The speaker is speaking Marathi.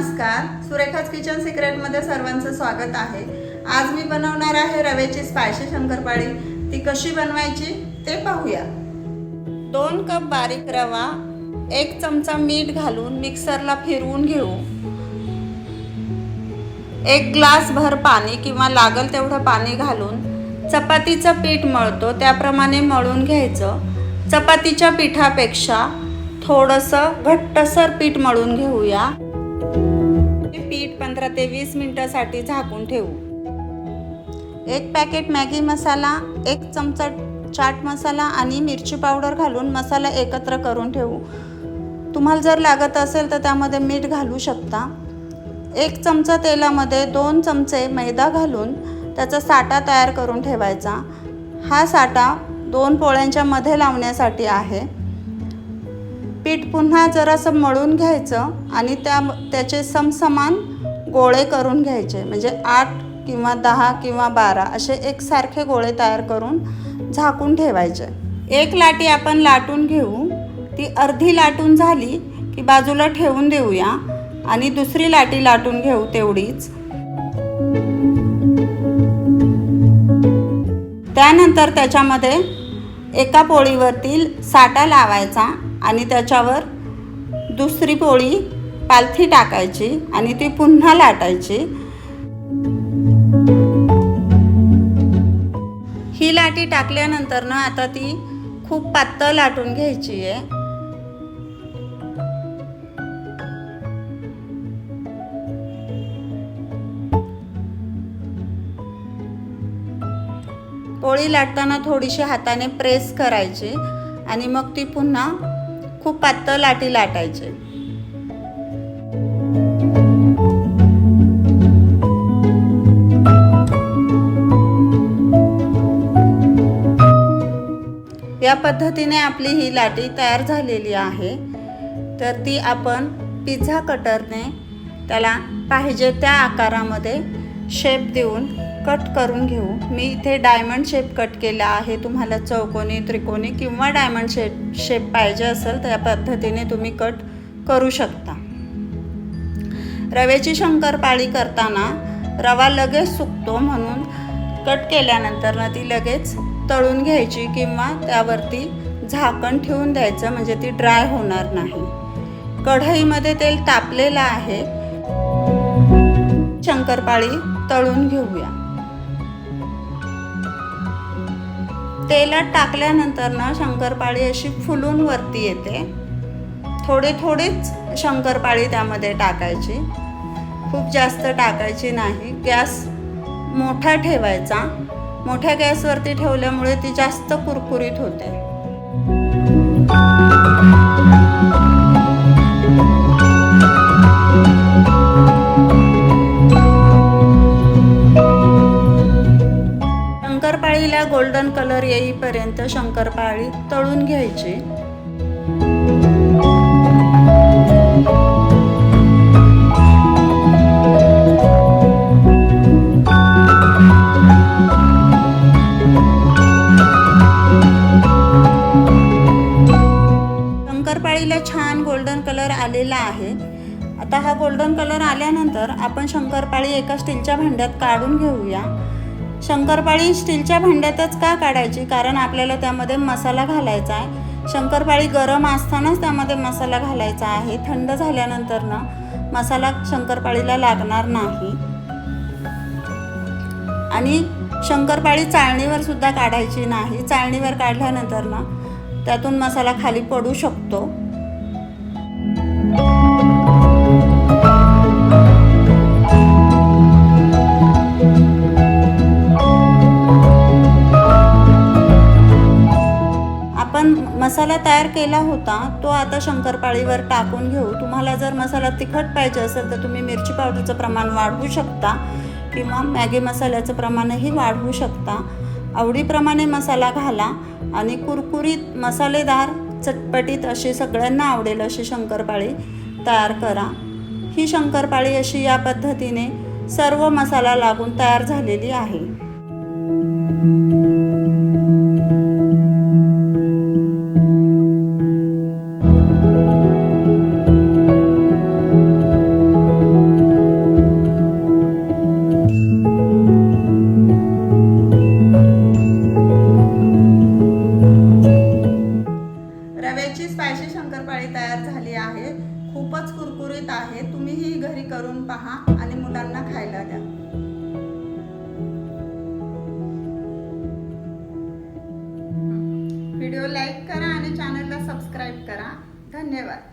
नमस्कार. सुरेखाच किचन सिक्रेटमध्ये सर्वांचं स्वागत आहे. आज मी बनवणार आहे रव्याची स्पायसी शंकरपाळी. ती कशी बनवायची ते पाहूया. दोन कप बारीक रवा एक चमचा मीठ घालून मिक्सरला फिरवून घेऊ. एक ग्लास भर पाणी किंवा लागल तेवढं पाणी घालून चपातीचं पीठ मळतो त्याप्रमाणे मळून घ्यायचं. चपातीच्या पिठापेक्षा थोडंसं घट्टसर पीठ मळून घेऊया. पीठ पंधरा ते वीस मिनिटासाठी झाकून ठेवू. एक पॅकेट मॅगी मसाला एक चमचा चाट मसाला आणि मिरची पावडर घालून मसाला एकत्र करून ठेवू. तुम्हाला जर लागत असेल तर त्यामध्ये मीठ घालू शकता. एक चमचा तेलामध्ये दोन चमचे मैदा घालून त्याचा साठा तयार करून ठेवायचा. हा साठा दोन पोळ्यांच्या मध्ये लावण्यासाठी आहे. पीठ पुन्हा जरासं मळून घ्यायचं आणि त्या त्याचे समसमान गोळे करून घ्यायचे. म्हणजे आठ किंवा दहा किंवा बारा असे एकसारखे गोळे तयार करून झाकून ठेवायचे. एक लाटी आपण लाटून घेऊ. ती अर्धी लाटून झाली की बाजूला ठेवून देऊया आणि दुसरी लाटी लाटून घेऊ तेवढीच. त्यानंतर त्याच्यामध्ये एका पोळीवरती साठा लावायचा आणि त्याच्यावर दुसरी पोळी पालथी टाकायची आणि ती पुन्हा लाटायची. ही लाटी टाकल्यानंतर ना आता ती खूप पातळ लाटून घ्यायची आहे. पोळी लाटताना थोडीशी हाताने प्रेस करायची आणि मग ती पुन्हा खूप पातळ लाटी लाटायचे. या पद्धतीने आपली ही लाटी तयार झालेली आहे. तर ती आपण पिझ्झा कटरने त्याला पाहिजे त्या आकारामध्ये शेप देऊन कट करून घेऊ. मी इथे डायमंड शेप कट केला आहे. तुम्हाला चौकोनी त्रिकोणी किंवा डायमंड शेप शेप पाहिजे असेल त्या पद्धतीने तुम्ही कट करू शकता. रव्याची शंकरपाळी करताना रवा लगेच सुकतो म्हणून कट केल्यानंतर ना ती लगेच तळून घ्यायची किंवा त्यावरती झाकण ठेवून द्यायचं म्हणजे ती ड्राय होणार नाही. कढईमध्ये तेल तापलेलं आहे. शंकरपाळी तळून घेऊया. तेलात टाकल्यानंतर ना शंकरपाळी अशी फुलून वरती येते. थोडे थोडेच शंकरपाळी त्यामध्ये टाकायची. खूप जास्त टाकायची नाही. गॅस मोठा ठेवायचा. मोठ्या गॅसवरती ठेवल्यामुळे ती जास्त कुरकुरीत होते. शंकरपाळीला गोल्डन कलर येईपर्यंत शंकरपाळी तळून घ्यायची. शंकरपाळीला छान गोल्डन कलर आलेला आहे. आता हा गोल्डन कलर आल्यानंतर आपण शंकरपाळी एका स्टीलच्या भांड्यात काढून घेऊया. शंकरपाळी स्टीलच्या भांड्यातच का काढायची? कारण आपल्याला त्यामध्ये मसाला घालायचा आहे. शंकरपाळी गरम असतानाच त्यामध्ये मसाला घालायचा आहे. थंड झाल्यानंतर ना मसाला शंकरपाळीला लागणार नाही. आणि शंकरपाळी चाळणीवर सुद्धा काढायची नाही. चाळणीवर काढल्यानंतर ना त्यातून मसाला खाली पडू शकतो. तयार केला होता तो आता शंकरपाळीवर टाकून घेऊ. तुम्हाला जर मसाला तिखट पाहिजे असेल तर तुम्ही मिरची पावडरचं प्रमाण वाढवू शकता किंवा मॅगी मसाल्याचं प्रमाणही वाढवू शकता. आवडीप्रमाणे मसाला घाला आणि कुरकुरीत मसालेदार चटपटीत अशी सगळ्यांना आवडेल अशी शंकरपाळी तयार करा. ही शंकरपाळी अशी या पद्धतीने सर्व मसाला लागून तयार झालेली आहे. आहे तुम्हीही घरी करून पहा आणि मुलांना खायला द्या. व्हिडिओ लाईक करा आणि चॅनलला सबस्क्राईब करा. धन्यवाद.